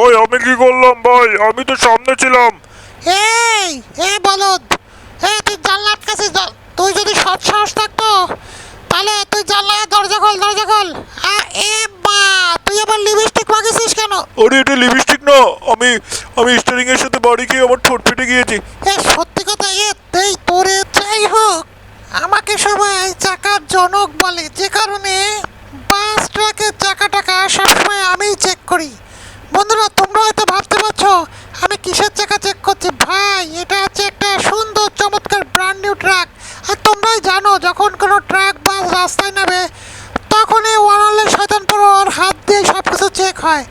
ভাই আমি কি করলাম ভাই? আমি তো সামনে ছিলাম। এই এ বলদ এ তুই জানলা আটকাছিস তুই যদি সৎ সাহস থাকতো তাহলে তুই জানলা দরজা খোল দরজা খোল। আ, এ বা তুই আবার লিপস্টিক মাগেছিস কেন? আরে এটা লিপস্টিক না। আমি আমি স্টারিং এর সাথে বাড়ি খেয়ে আমার ঠোঁট ফেটে গিয়েছি। এ সত্যি কথা এ এই তোরে যাই হোক আমাকে সবাই চাকার জনক বলে। যে কারণে বাস ট্রাকের চাকা টাকা সবসময় আমিই চেক করি। বন্ধুরা তোমরা হয়তো ভাবতে পারছ আমি কিসের চাকা চেক করছি ভাই এটা হচ্ছে একটা সুন্দর চমৎকার ব্র্যান্ড নিউ ট্রাক আর তোমরাই জানো যখন কোনো ট্রাক বাস রাস্তায় নামে তখনই ওয়ানালের শয়তান ওর হাত দিয়ে সব কিছু চেক হয়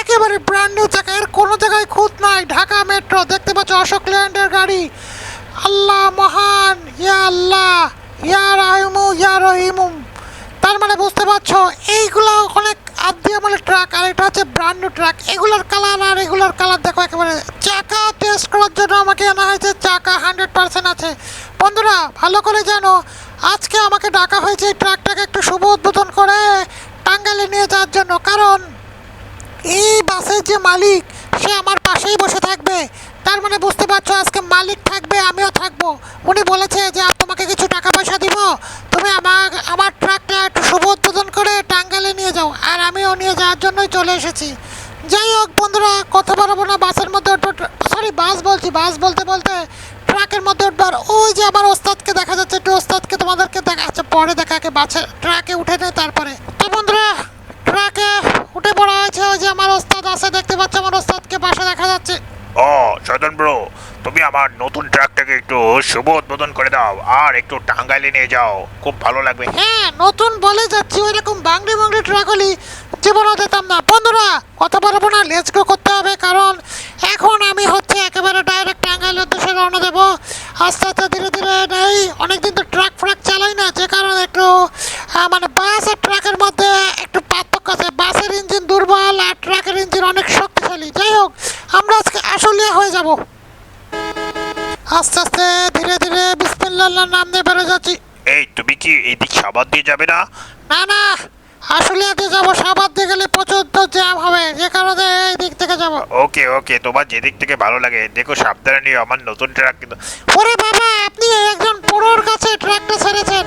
একেবারে ব্র্যান্ড নিউ চাকা এর কোনো জায়গায় খুঁত নাই ঢাকা মেট্রো দেখতে পাচ্ছ অশোক ল্যান্ডের গাড়ি আল্লাহ মহান ইয়া আল্লাহ ইয়া রাহিমু ইয়া রহিমু তার মানে বুঝতে পারছ এইগুলো অনেক আদি আমলের ট্রাক আর এটা হচ্ছে ব্র্যান্ড নিউ ট্রাক এগুলোর কালার আর এগুলোর কালার দেখো একেবারে চাকা টেস্ট করার জন্য আমাকে আনা হয়েছে চাকা হান্ড্রেড পার্সেন্ট আছে বন্ধুরা ভালো করে জানো আজকে আমাকে ডাকা হয়েছে এই ট্রাকটাকে একটু শুভ উদ্বোধন করে টাঙ্গালে নিয়ে যাওয়ার জন্য। কারণ এই বাসের যে মালিক, সে আমার পাশেই বসে থাকবে। তার মানে বুঝতে পারছ আজকে মালিক থাকবে, আমিও থাকব। উনি বলেছে যে তোমাকে কিছু টাকা পয়সা দিব। তুমি আমার আমার ট্রাকটা একটু শুভ উদ্বোধন করে টাঙ্গালে নিয়ে যাও। আর আমিও নিয়ে যাওয়ার জন্যই চলে এসেছি। যাই হোক বন্ধুরা, কথা বলব না, বাসের মধ্যে সরি বাস বলছি, বাস বলতে বলতে ট্রাকের মধ্যে উঠবার। ওই যে আমার ওস্তাদকে দেখা যাচ্ছে একটু ওস্তাদকে তোমাদেরকে দেখা যাচ্ছে পরে দেখাকে বাসে ট্রাকে উঠে নেয় তারপরে। তো বন্ধুরা ট্রাকে উঠে পড়া হয়েছে ওই যে আমার ওস্তাদ আছে দেখতে পাচ্ছ আমার ওস্তাদকে পাশে দেখা যাচ্ছে। ও শয়তান ব্রো তুমি আমার নতুন ট্রাকটাকে একটু শুভ উদ্বোধন করে দাও আর একটু টাঙ্গাইলে নিয়ে যাও খুব ভালো লাগবে। হ্যাঁ নতুন বলে যাচ্ছি ওই রকম বাংলি বাংলি ট্রাকলি জীবনও দিতাম না। বন্ধুরা কথা বলব না লেটস গো করতে হবে কারণ এখন আমি হচ্ছে একেবারে ডাইরেক্ট টাঙ্গাইল উদ্দেশ্যে রওনা দেবো। আস্তে আস্তে ধীরে ধীরে নেই। অনেকদিন তো ট্রাক ফ্রাক চালাই না যে কারণে একটু মানে বাস আর ট্রাকের মধ্যে একটু পার্থক্য আছে। বাসের ইঞ্জিন দুর্বল আর ট্রাকের ইঞ্জিন অনেক শক্তিশালী। যাই হোক আমরা আজকে আসলিয়া হয়ে যাব। আস্তে আস্তে ধীরে ধীরে বিসমিল্লাহ নাম দিয়ে বেরো যাচ্ছি। এই তুমি কি এদিক সাবাদ দিয়ে যাবে না? না না। আসলে আগে যাব সাবাদ দিয়ে গেলে প্রচুর তো জ্যাম হবে যে কারণে এই দিক থেকে যাব। ওকে ওকে তোমার যেদিক থেকে ভালো লাগে দেখো সাবধানে নিও আমার নতুন ট্রাক কিন্তু ওরে বাবা আপনি একজন পুরোর কাছে ট্রাকটা ছেড়েছেন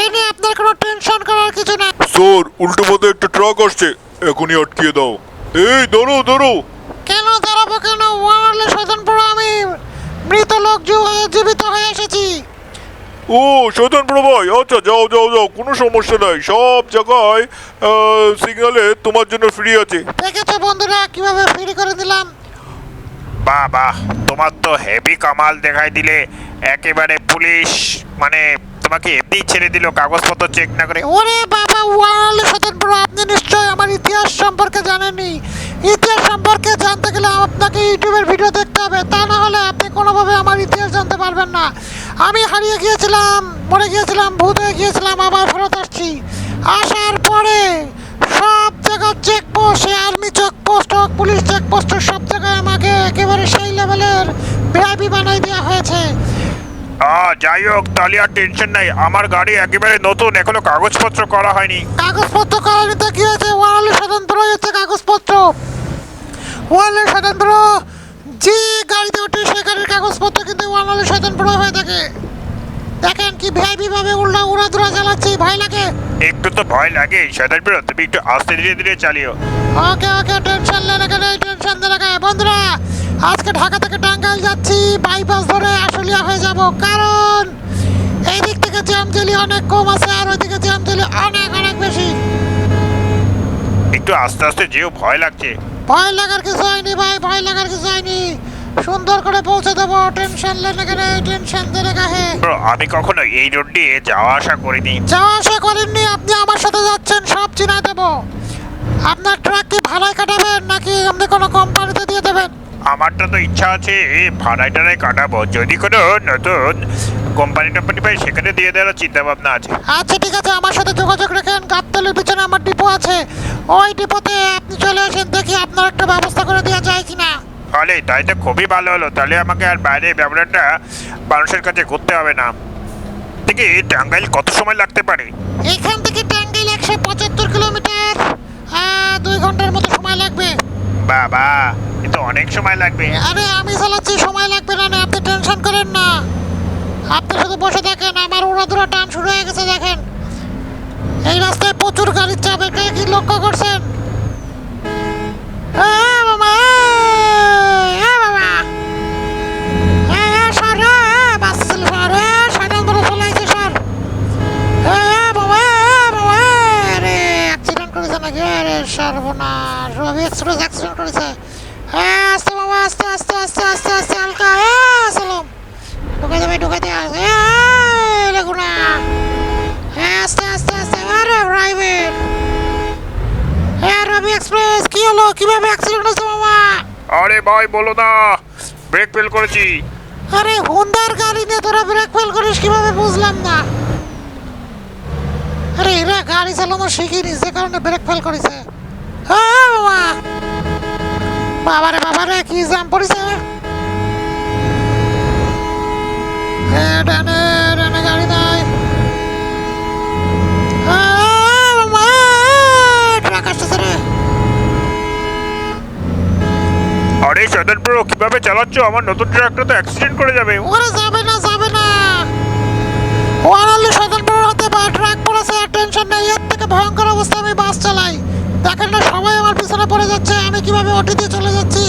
এই নিয়ে আপনার কোনো টেনশন করার কিছু না। স্যার উল্টো পথে একটা ট্রাক আসছে এখনই আটকিয়ে দাও। এই ধরো ধরো। কেন দাঁড়াবো কেন? ওয়ানারলে শয়তান পুরো আমি। মৃত লোক জীবিত হয়ে এসেছি। ও শয়তান প্রভাই ভাই আচ্ছা যাও যাও যাও কোনো সমস্যা নাই। সব জায়গায় সিগনালে তোমার জন্য ফ্রি আছে। দেখেছ বন্ধুরা কীভাবে ফ্রি করে দিলাম? বাহ বাহ তোমার তো হেভি কামাল দেখাই দিলে। একেবারে পুলিশ মানে তোমাকে এমনি ছেড়ে দিল, কাগজপত্র চেক না করে। ওরে বাবা ওয়ানারলে শয়তান পুরো আপনি নিশ্চয়ই আমার ইতিহাস সম্পর্কে জানেননি। ইতিহাস সম্পর্কে জানতে গেলে আপনাকে ইউটিউবের ভিডিও দেখতে হবে। তা না হলে আপনি কোনোভাবে আমার ইতিহাস জানতে পারবেন না। আমি হারিয়ে গিয়েছিলাম, মরে গিয়েছিলাম, ভূত হয়ে গিয়েছিলাম, আবার ফেরত আসছি। আসার পরে সব জায়গায় চেকপোস্ট আর্মি চেকপোস্ট হোক পুলিশ চেকপোস্ট সব জায়গায় আমাকে একেবারে সেই লেভেলের ভিআইপি বানাই দেওয়া হয়েছে। যাই হোক তাহলে আর টেনশন নাই। আমার গাড়ি একেবারে নতুন এখনও কাগজপত্র করা হয়নি। কাগজপত্র করানিতে কি হয়েছে? ওয়ারলে স্বতন্ত্র হচ্ছে কাগজপত্র। ওয়ারলে স্বতন্ত্র যে গাড়িতে ওঠে সে গাড়ির কাগজপত্র কিন্তু ওয়ারলে স্বতন্ত্র হয়ে থাকে। দেখেন কি ভিআইপি ভাবে উল্টা উড়াদুরা চালাচ্ছি ভয় লাগে? একটু তো ভয় লাগে বড় তুমি একটু আস্তে ধীরে ধীরে চালিও। ওকে ওকে টেনশন কেন টেনশন দিলে বন্ধুরা আজকে ঢাকা থেকে টাঙ্গাইল যাচ্ছি বাইপাস ধরে আশুলিয়া হয়ে যাব। কারণ এই দিক থেকে জ্যাম জেলি অনেক কম আছে আর ওইদিকে জ্যাম জেলি অনেক অনেক বেশি। একটু আস্তে আস্তে যেও ভয় লাগছে। ভয় লাগার কিছু হয়নি ভাই ভয় লাগার কিছু হয়নি। সুন্দর করে পৌঁছে দেবো টেনশন লেনে টেনশন দিলে কাহে আমি কখনো এই রোড দিয়ে যাওয়া আসা করিনি। যাওয়া আসা করেননি আপনি আমার সাথে যাচ্ছেন সব চিনা দেবো। আপনার ট্রাক কি ভাড়ায় কাটাবেন নাকি আপনি কোনো কোম্পানিতে দিয়ে দেবেন? আমারটা তো ইচ্ছা আছে ভাড়ায় টাড়ায় কাটাবো। যদি কোনো নতুন কোম্পানি টোম্পানি পাই সেখানে দিয়ে দেওয়ার চিন্তা ভাবনা আছে। আচ্ছা ঠিক আছে আমার সাথে যোগাযোগ রাখেন গাবতলির পিছনে আমার ডিপো আছে। ওই ডিপোতে আপনি চলে আসেন দেখি আপনার একটা ব্যবস্থা করে দেওয়া যায় কিনা। তাহলে তাই তো খুবই ভালো হলো তাহলে আমাকে আর বাইরে ব্যবহারটা মানুষের কাছে ঘুরতে হবে না। থেকে টাঙ্গাইল কত সময় লাগতে পারে? এখান থেকে টাঙ্গাইল একশো পঁচাত্তর কিলোমিটার দুই ঘণ্টার মতো সময় লাগবে। বাবা! অনেক সময় লাগবে। আরে আমি চালাচ্ছি সময় লাগবে না না, আপনি টেনশন করেন না। আপনি শুধু বসে থাকেন আমার উড়াধুরা টান শুরু হয়ে গেছে দেখেন। এই রাস্তায় প্রচুর গাড়ির চাপ এটা কি লক্ষ্য করছেন? সর্বনাশ, রবি এক্সপ্রেস accident করেছে। এ, আস্তে বাবা, আস্তে, আস্তে, আস্তে, আস্তে, আস্তে, হালকা, এ, সালাম। ঢুকাই দেবে, ঢুকাই দে, লেগুনা। এ, আস্তে, আস্তে, আস্তে, আরে, প্রাইভেট। এ, রবি এক্সপ্রেস, কি হলো? কীভাবে accident হয়েছে মামা? আরে ভাই বলো না ব্রেক ফেল করেছি আরে হোন্ডার গাড়ি নিয়ে তোরা ব্রেক ফেল করিস কীভাবে বুঝলাম না আরে এরা গাড়ি চালানো শিখিনি যে কারণে ব্রেক ফেল করেছে হ্যাঁ বাবা বাবারে বাবারে কি জাম পড়েছে? ডানে ডানে গাড়ি নাই। আরে সদন ব্রো কীভাবে চালাচ্ছ? আমার নতুন ট্রাকটা তো অ্যাক্সিডেন্ট করে যাবে। ওরে যাবে না যাবে না। ওয়ারালি সাধারণ বড় হতে বা ট্রাক পড়েছে টেনশন নেই। এর থেকে ভয়ঙ্কর অবস্থা আমি বাস চালাই। দেখেন না সবাই আমার পিছনে পড়ে যাচ্ছে আমি কীভাবে ওটি দিয়ে চলে যাচ্ছি।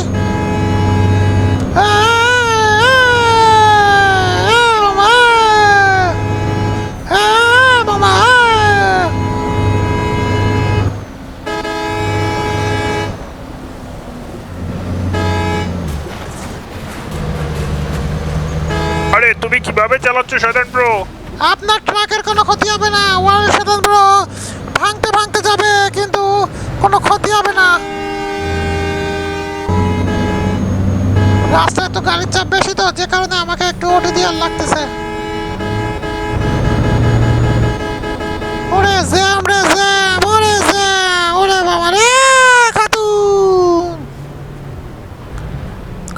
আরে তুমি কীভাবে চালাচ্ছ সদন ব্রো আপনার ট্রাকের কোনো ক্ষতি হবে না ওয়ারের সাধারণ বড় ভাঙতে ভাঙতে যাবে কিন্তু কোনো ক্ষতি হবে না। রাস্তায় তো গাড়ির চাপ বেশি তো, যে কারণে আমাকে একটু ওটি দিয়ে লাগতেছে। ওরে জ্যাম রে জ্যাম, ওরে জ্যাম, ওরে বাবা রে, খাতুন।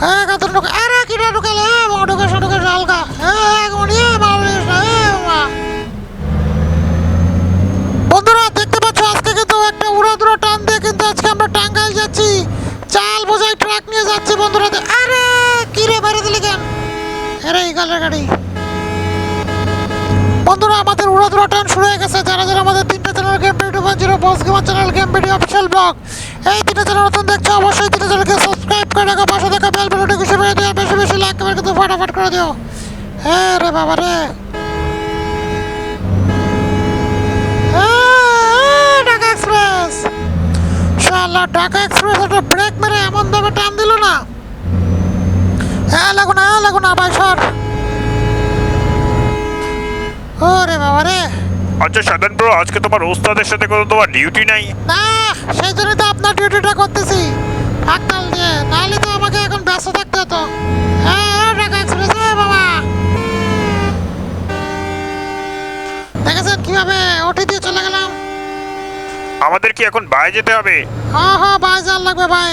হ্যাঁ খাতুন ঢুকে আরে, কিটা ঢুকালে? ঢুকে ঢুকে হালকা। হ্যাঁ একমনি বাবা রে হ্যাঁ বাবা বন্ধুরা দেখতে পাচ্ছ আজকে কিন্তু উড়াদুরা টান দিয়ে কিন্তু আজকে আমরা টাঙ্গাইল যাচ্ছি। চাল বোঝাই ট্রাক নিয়ে যাচ্ছি বন্ধুরা। আরে, কি রে বাইরে দিলি কেন? আরে, এই গালের গাড়ি। বন্ধুরা, আমাদের উড়াদুরা টান শুরু হয়ে গেছে। যারা যারা আমাদের তিনটা channel game video one zero boss gamer channel game video official blog এই তিনটা চ্যানেল নতুন দেখছ, অবশ্যই তিনটা চ্যানেলকে সাবস্ক্রাইব করে রাখো। পাশে থাকা বেল বাটনটা ঘুষে মেরে দিও। বেশি বেশি লাইক কমেন্ট কিন্তু ফাটাফাট করে দিও। হ্যাঁ রে বাবা রে। শালা ঢাকা এক্সপ্রেস একটা ব্রেক মেরে এমন ভাবে টান দিল না। হ্যাঁ লাগো না হ্যাঁ লাগো না ভাই সর। ওরে বাবা রে। আচ্ছা সদন ব্রো আজকে তোমার ওস্তাদের সাথে কোনো তোমার ডিউটি নাই? না সেই জন্যই তো আপনার ডিউটিটা করতেছি। আক্তাল দিয়ে নাহলে তো আমাকে এখন ব্যস্ত থাকতে হতো। হ্যাঁ হ্যাঁ, ঢাকা এক্সপ্রেস হ্যাঁ বাবা। দেখেছেন কীভাবে ওটি দিয়ে চলে গেলাম? আমাদের কি এখন বাইরে যেতে হবে? হ্যাঁ হ্যাঁ ভাই যান লাগবে ভাই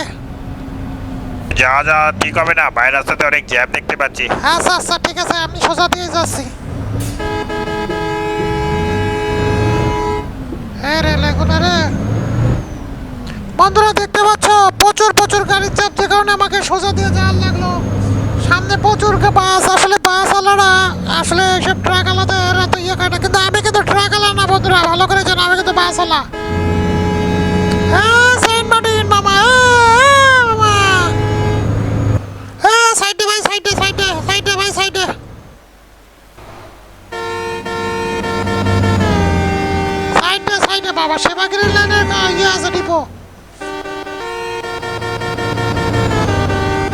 যা যা ঠিক হবে না বাইরের রাস্তাতে অনেক জ্যাম দেখতে পাচ্ছি। আচ্ছা আচ্ছা ঠিক আছে আমি সোজা দিয়ে যাচ্ছি। হ্যাঁ রে লেগুনা রে। বন্ধুরা দেখতে পাচ্ছ প্রচুর প্রচুর গাড়ির চাপ যে কারণে আমাকে সোজা দিয়ে যাওয়ার লাগল। সামনে প্রচুর বাস আসলে বাস আলাদা আসলে সব ট্রাক আলাদা এরা তো ইয়ে না কিন্তু আমি কিন্তু ট্রাক আলা না বন্ধুরা ভালো করে জানো আমি কিন্তু বাস আলা বাবা সেবাগিরি লাইনের ইয়ে আছে ডিপো।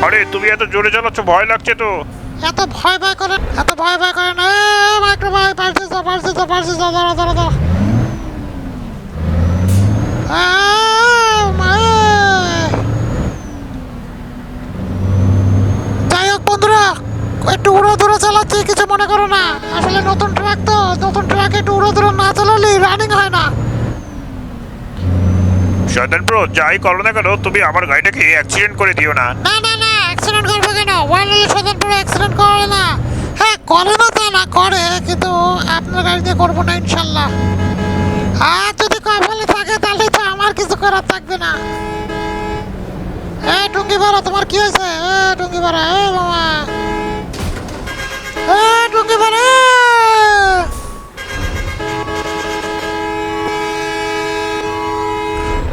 আরে তুমি এত জোরে চালাচ্ছ ভয় লাগছে তো। এত ভয় ভয় করেন এত ভয় ভয় করেন এ মাইক্রো ভাই পারছিস পারছিস পারছিস তো দাঁড়া দাঁড়া। যাই হোক বন্ধুরা একটু উড়ো দূরে চালাচ্ছি কিছু মনে করো না। আসলে নতুন ট্রাক তো নতুন ট্রাক একটু উড়ো দূরে না চালালে রানিং হয় না। সদন ব্রো যাই করো না কেন তুমি আমার গাড়িটাকে অ্যাক্সিডেন্ট করে দিও না। না না না অ্যাক্সিডেন্ট করবে কেন? ওয়াইল্ড সদন পুরো অ্যাক্সিডেন্ট করে না। হ্যাঁ করে না তা না করে কিন্তু আপনার গাড়িতে করব না ইনশাল্লাহ। আর যদি কপালে থাকে, তাহলে তো আমার কিছু করার থাকবে না। এ টুঙ্গি ভাড়া তোমার কি হয়েছে? এ টুঙ্গি ভাড়া এ মামা। এ টুঙ্গি ভাড়া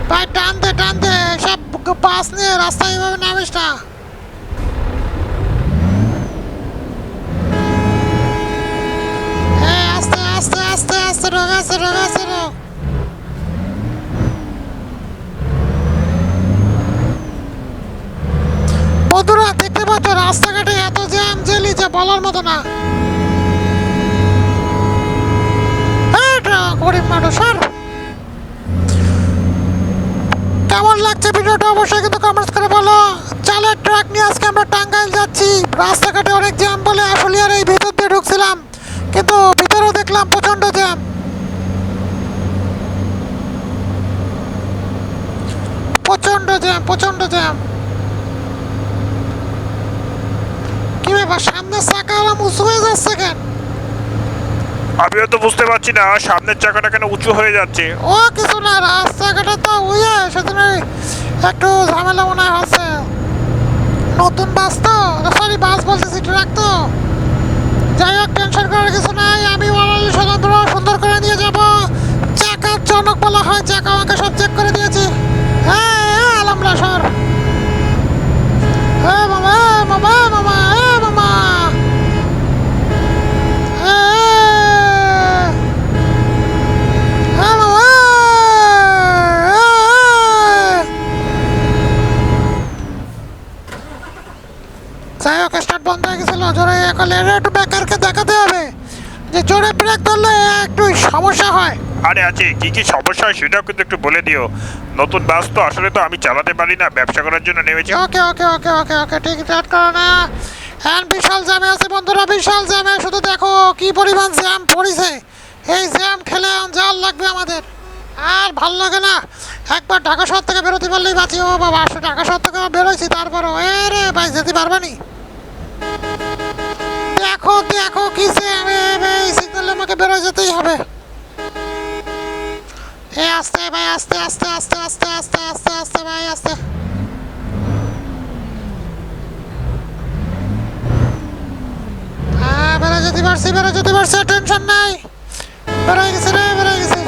ভাই, টান দে টান দে। সব বাস নিয়ে রাস্তায় এভাবে নামিস না। এই আস্তে আস্তে আস্তে আস্তে, ঢোক আস্তে ঢোক, আস্তে ঢোক বন্ধুরা দেখতে পাচ্ছ রাস্তাঘাটে এত জ্যাম জেলি যে বলার মতো না। গরিব মানুষ আর কেমন লাগছে ভিডিওটা অবশ্যই কিন্তু কমেন্টস করে বলো। চালের ট্রাক নিয়ে আজকে আমরা টাঙ্গাইল যাচ্ছি। রাস্তাঘাটে অনেক জ্যাম বলে আশুলিয়ার এই ভিতর দিয়ে ঢুকছিলাম। কিন্তু ভিতরেও দেখলাম প্রচণ্ড জ্যাম। প্রচণ্ড জ্যাম প্রচণ্ড জ্যাম। কি ব্যাপার? সামনের চাকা আলাম উঁচু হয়ে যাচ্ছে কেন? আমিও তো বুঝতে পারছি না সামনের চাকাটা কেন উঁচু হয়ে যাচ্ছে। ও কিছু না রাস্তাঘাটে তো উইয়ে সেজন্য একটু ঝামেলা মনে হচ্ছে। নতুন বাস তো? সরি বাস বলতেছি ট্রাক তো। যাই হোক টেনশন করার কিছু নাই আমি ওরালি স্বতন্ত্র সুন্দর করে নিয়ে যাব। চাকার জনক বলা হয় চাকা আমাকে সব চেক করে দিয়েছি। হ্যাঁ হ্যাঁ আলমরা সর। হ্যাঁ মামা হ্যাঁ মামা হ্যাঁ মামা হ্যাঁ মামা হ্যাঁ হ্যাঁ মামা হ্যাঁ স্টার্ট বন্ধ হয়ে গেছিল। জোরে এখন এর একটু বেকারকে দেখাতে হবে। যে জোরে ব্রেক ধরলে একটু সমস্যা হয়। আরে আছে কি কি সমস্যা হয় সেটাও কিন্তু একটু বলে দিও। নতুন বাস তো আসলে তো আমি চালাতে পারি না ব্যবসা করার জন্য নেমেছি। ওকে ওকে ওকে ওকে ওকে ঠিক স্টার্ট করো না। হ্যাঁ বিশাল জ্যামে আছে বন্ধুরা বিশাল জ্যামে। শুধু দেখো কি পরিমাণ জ্যাম পড়েছে। এই জ্যাম খেলে জাল লাগবে আমাদের। আর ভালো লাগে না। একবার ঢাকা শহর থেকে বেরোতে পারলেই বাঁচি। ও বাবা ঢাকা শহর থেকে বেরোইছি তারপরও এ রে ভাই যেতে পারবানি দেখো দেখো কি জ্যাম এই সিগন্যালে আমাকে বেরোয় যেতেই হবে এ আস্তে ভাই আস্তে আস্তে আস্তে আস্তে আস্তে আস্তে আস্তে ভাই আস্তে হ্যাঁ বেড়ে যেতে পারছি বেড়ে যেতে পারছি টেনশন নাই বেড়ে গেছে রে বেড়ে গেছে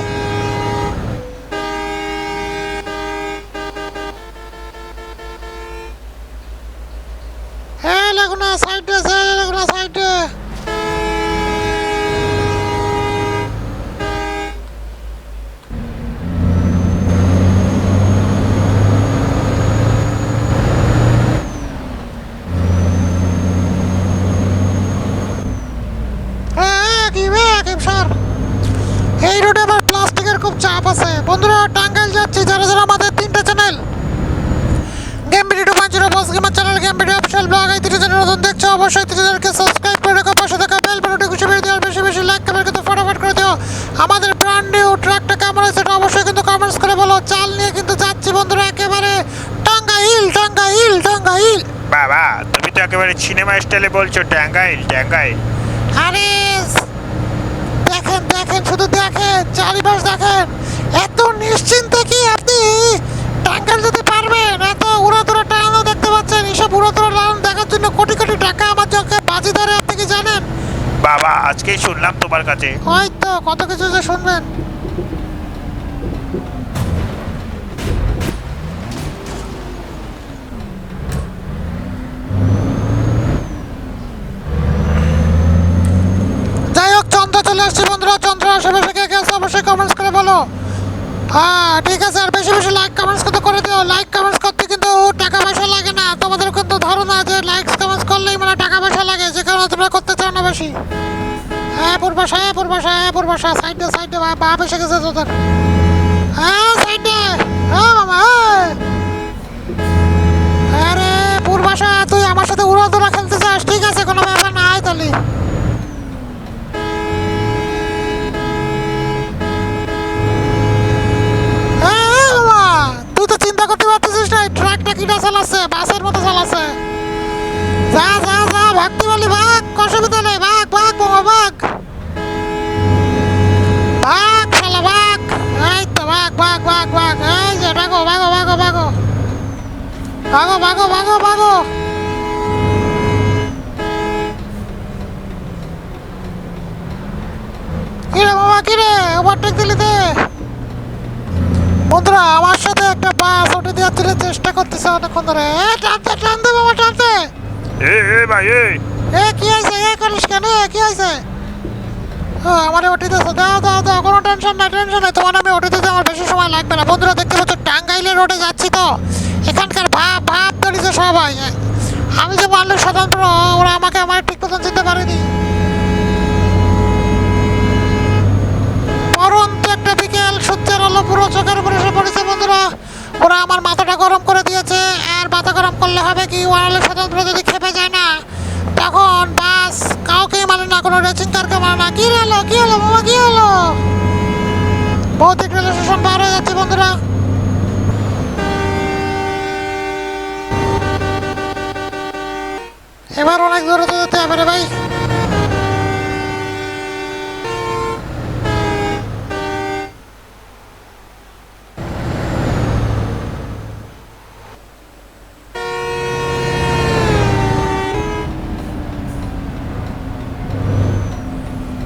হ্যাঁ লাগুনা সাইডে আছে সিনেমা স্টাইলে বলছো ট্যাঙ্গাইল ট্যাঙ্গাইল। আরে দেখেন দেখেন শুধু দেখেন চারিপাশ দেখেন। এত নিশ্চিন্তে কি আপনি টাঙ্গাল যেতে পারবেন? এত উড়াধুরা টানো দেখতে পাচ্ছেন। এসব উড়াধুরা টানো দেখার জন্য কোটি কোটি টাকা আমার চোখে বাজি ধরে আপনি কি জানেন? বাবা আজকেই শুনলাম তোমার কাছে। হয়তো কত কিছু যে শুনবেন যাই হোক চন্দ্র চলে আসছে বন্ধুরা চন্দ্র আশেপাশে কে কে আছে অবশ্যই কমেন্টস করে বলো। হ্যাঁ ঠিক আছে, আর বেশি বেশি লাইক কমেন্টস কিন্তু করে দিও। লাইক কমেন্টস করতে কিন্তু টাকা পয়সা লাগে না। তোমাদের কিন্তু ধারণা যে লাইক কমেন্টস করলেই মানে টাকা পয়সা লাগে। যে কারণে তোমরা করতে চাও না বেশি। হ্যাঁ পূর্বাশা হ্যাঁ পূর্বাশা হ্যাঁ পূর্বাশা সাইডে সাইডে বাপ এসে গেছে তোদের। হ্যাঁ সাইডে হ্যাঁ মামা হ্যাঁ। আরে পূর্বাশা তুই আমার সাথে উড়াদোড়া খেলতে চাস? ঠিক আছে, কোনো ব্যাপার না আয় তাহলে। ভাগো ভাগো ভাগো ভাগো। কিরে বাবা কিরে? ওভারটেক দিলি দে। বন্ধুরা আমার সাথে একটা বাস উঠে দেওয়ার জন্য চেষ্টা করতেছে অনেকক্ষণ ধরে। এ টানতে টানতে বাবা টানতে। এ এ ভাই এ। এ কি হয়েছে? এ করিস কেন? কি হয়েছে? আমার ওটি দিয়েছে। দাও দাও দাও কোনো টেনশন নাই টেনশন না তোমার আমি ওটি দিতে আমার বেশি সময় লাগবে না। বন্ধুরা দেখতে পাচ্ছ টাঙ্গাইলের রোডে যাচ্ছি তো। এখানকার ভাব ভাব ধরেছে সবাই। আমি যে মারলে স্বতন্ত্র, ওরা আমাকে আমার ঠিক মতন চিনতে পারেনি। পরন্ত একটা বিকেল, সূর্যের আলো পুরো চোখের উপরে এসে পড়েছে, বন্ধুরা। ওরা আমার মাথাটা গরম করে দিয়েছে, আর মাথা গরম করলে হবে কি? ওয়ারলে স্বতন্ত্র যদি খেপে যায় না, তখন বাস কাউকে মানে না, কোনো রেচিং কারকে মানে না। কি হলো কি হলো বাবা কি হলো? ভৌতিক রেল স্টেশন পার হয়ে যাচ্ছে, বন্ধুরা। এবার অনেক দূরে তো যেতে হবে রে ভাই।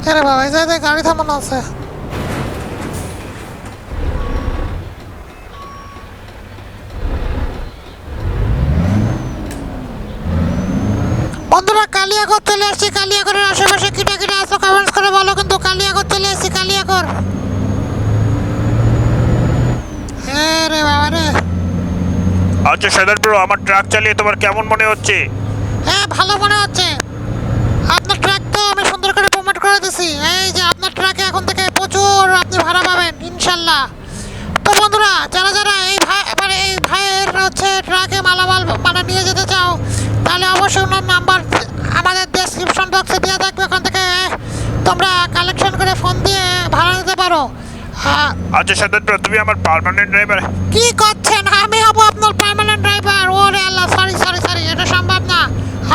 আরে বাবা, এই জায়গায় গাড়ি থামানো আছে। কালিয়াগড় চলে আসছি কালিয়াগরের আশেপাশে কিটা কিটা আসো কমেন্টস করে বলো কিন্তু কালিয়াগর চলে আসছি কালিয়াগড়। হ্যাঁ রে বাবা রে। আচ্ছা সাদার ব্রো আমার ট্রাক চালিয়ে তোমার কেমন মনে হচ্ছে? হ্যাঁ ভালো মনে হচ্ছে। আপনার ট্রাক তো আমি সুন্দর করে প্রমোট করে দিছি। এই যে আপনার ট্রাকে এখন থেকে প্রচুর আপনি ভাড়া পাবেন ইনশাল্লাহ। তো বন্ধুরা যারা যারা এই ভাই মানে এই ভাইয়ের হচ্ছে ট্রাকে মালামাল মানে নিয়ে যেতে চাও তাহলে অবশ্যই ওনার নাম্বার আমাদের ডেসক্রিপশন বক্সে দেওয়া থাকবে ওখান থেকে তোমরা কালেকশন করে ফোন দিয়ে ভাড়া নিতে পারো। আচ্ছা ব্রো তুমি আমার পার্মানেন্ট ড্রাইভার কি করছেন? আমি হব আপনার পার্মানেন্ট ড্রাইভার ওরে আল্লাহ সরি সরি সরি এটা সম্ভব না।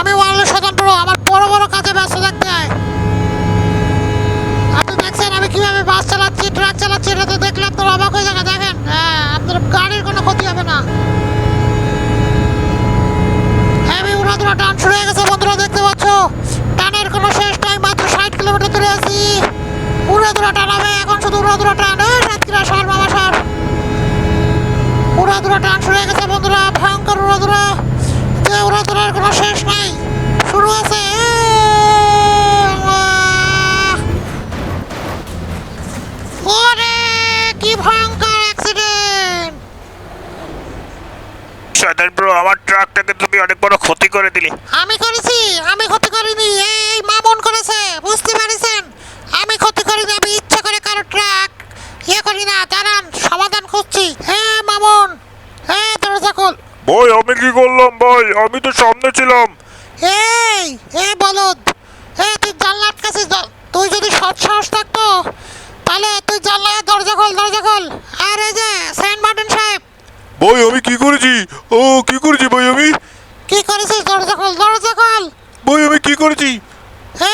আমি ওয়ারলেস স্বতন্ত্র আমার বড় বড় কাজে ব্যস্ত থাকতে হয়। আপনি দেখছেন আমি কীভাবে বাস চালাচ্ছি ট্রাক চালাচ্ছি এটা তো এখন শুধু টান সাতক্ষীরা শহর মামা শহর উড়াদুরা টান শুরু হয়ে গেছে বন্ধুরা ভয়ঙ্কর উড়াদুরা যে উড়াদুরার কোনো শেষ নাই শুরু আছে ওরে কি ভয়ঙ্কর অ্যাক্সিডেন্ট সাদার ব্রো আমার ট্রাকটাকে তুমি অনেক বড় ক্ষতি করে দিলে। আমি করেছি আমি ক্ষতি করিনি এই মামুন করেছে বুঝতে পারিছেন আমি ক্ষতি করিনি আমি ইচ্ছা করে কারও ট্রাক ইয়ে করি না দাঁড়ান সমাধান খুঁজছি হ্যাঁ মামুন হ্যাঁ দরজা খোল ভাই আমি কি করলাম ভাই? আমি তো সামনে ছিলাম। এই এই বলদ এই তুই জানলা আটকাছিস দ- তুই যদি সৎ সাহস থাকতো তাহলে তুই জানলা দরজা খোল দরজা খোল। আর এই যে সেন্ট মার্টিন সাহেব। ভাই আমি কি করেছি? ও কি করেছি ভাই আমি? কি করেছিস? দরজা খোল দরজা খোল। ভাই আমি কি করেছি?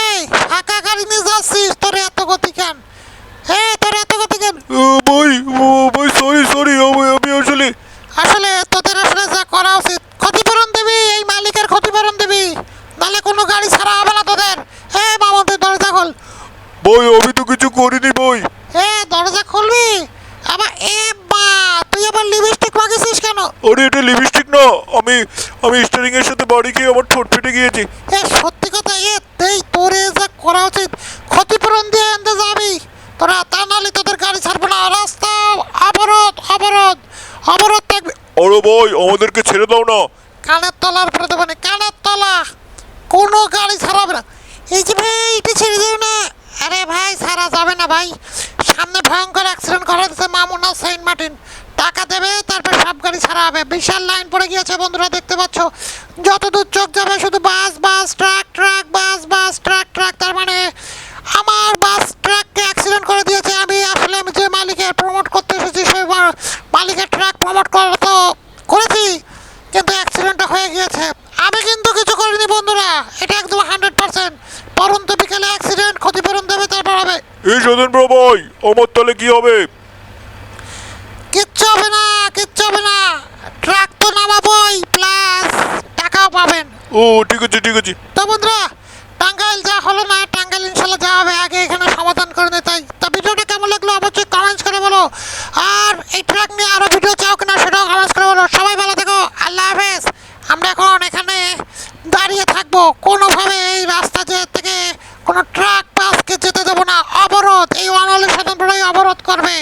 এই ফাঁকা গাড়ি নিয়ে যাচ্ছিস তোর এত গতি কেন? এই তোর এত গতি কেন? ও ভাই ও ভাই সরি সরি আমি আমি আসলে আসলে তোদের আসলে যা করা উচিত ক্ষতিপূরণ দিবি এই মালিকের ক্ষতিপূরণ দিবি। নাহলে কোনো গাড়ি ছাড়া হবে না তোদের। হে মামা তুই দরজা খোল। ভাই আমি তো কিছু করিনি বই। এ দরজা খুলবি? আবার এ মা তুই আবার লিপস্টিক মাগেছিস কেন? আরে এটা লিপস্টিক না। আমি আমি স্টারিং এর সাথে বাড়ি গিয়ে আমার ঠোঁট ফেটে গিয়েছে। এ সত্যি কথা এ তোর যা করা উচিত। ক্ষতিপূরণ দিয়ে আনতে যাবি তোরা তা নাহলে তোদের গাড়ি ছাড়বে না রাস্তা অবরোধ অবরোধ অবরোধ আরে ভাই আমাদেরকে ছেড়ে দাও না। কানের তলার উপরে দেবে না, কানের তলা। কোনো গাড়ি ছাড়াবে না। এই যে ভাই এটা ছেড়ে দেবে না। আরে ভাই, ছাড়া যাবে না ভাই। সামনে ভয়ঙ্কর অ্যাক্সিডেন্ট করা দিচ্ছে মামুনা সেন্ট মার্টিন। টাকা দেবে, তারপর সব গাড়ি ছাড়া হবে। বিশাল লাইন পড়ে গিয়েছে বন্ধুরা, দেখতে পাচ্ছ? যত দূর চোখ যাবে, শুধু bus bus, truck truck, bus bus, truck truck, তার মানে আমার বাস, ট্রাককে অ্যাক্সিডেন্ট করে দিয়েছে। আমি আসলে আমি যে মালিকের প্রমোট করতে এসেছি সেই মালিকের ট্রাক প্রমোট করা তো করেছি কিন্তু অ্যাক্সিডেন্টটা হয়ে গিয়েছে। আমি কিন্তু কিছু করিনি বন্ধুরা এটা একদম হান্ড্রেড পার্সেন্ট পরন্ত বিকেলে অ্যাক্সিডেন্ট ক্ষতিপূরণ দেবে তারপর হবে। এই স্বতন্ত্র ভাই আমার তাহলে কি হবে? কিচ্ছু হবে না কিচ্ছু হবে না। ট্রাক তো নামাবোই প্লাস টাকাও পাবেন। ও ঠিক আছে ঠিক আছে। তো বন্ধুরা টাঙ্গাইল যা হলো না, টাঙ্গাইল ইনশাল্লাহ যা হবে। আগে এখানে সমাধান করে নিই তাই, তা ভিডিওটা কেমন লাগল অবশ্যই কমেন্টস করে বলো। আর এই ট্র্যাক নিয়ে আরও ভিডিও চাও কিনা সেটাও কমেন্টস করে বলো। সবাই ভালো থেকো। আল্লাহ হাফেজ। আমরা এখন এখানে দাঁড়িয়ে থাকব। কোনোভাবে এই রাস্তা থেকে কোনো ট্রাক পাসকে যেতে দেবো না। অবরোধ। এই ওয়ানওয়ালের সাধারণ অবরোধ করবে।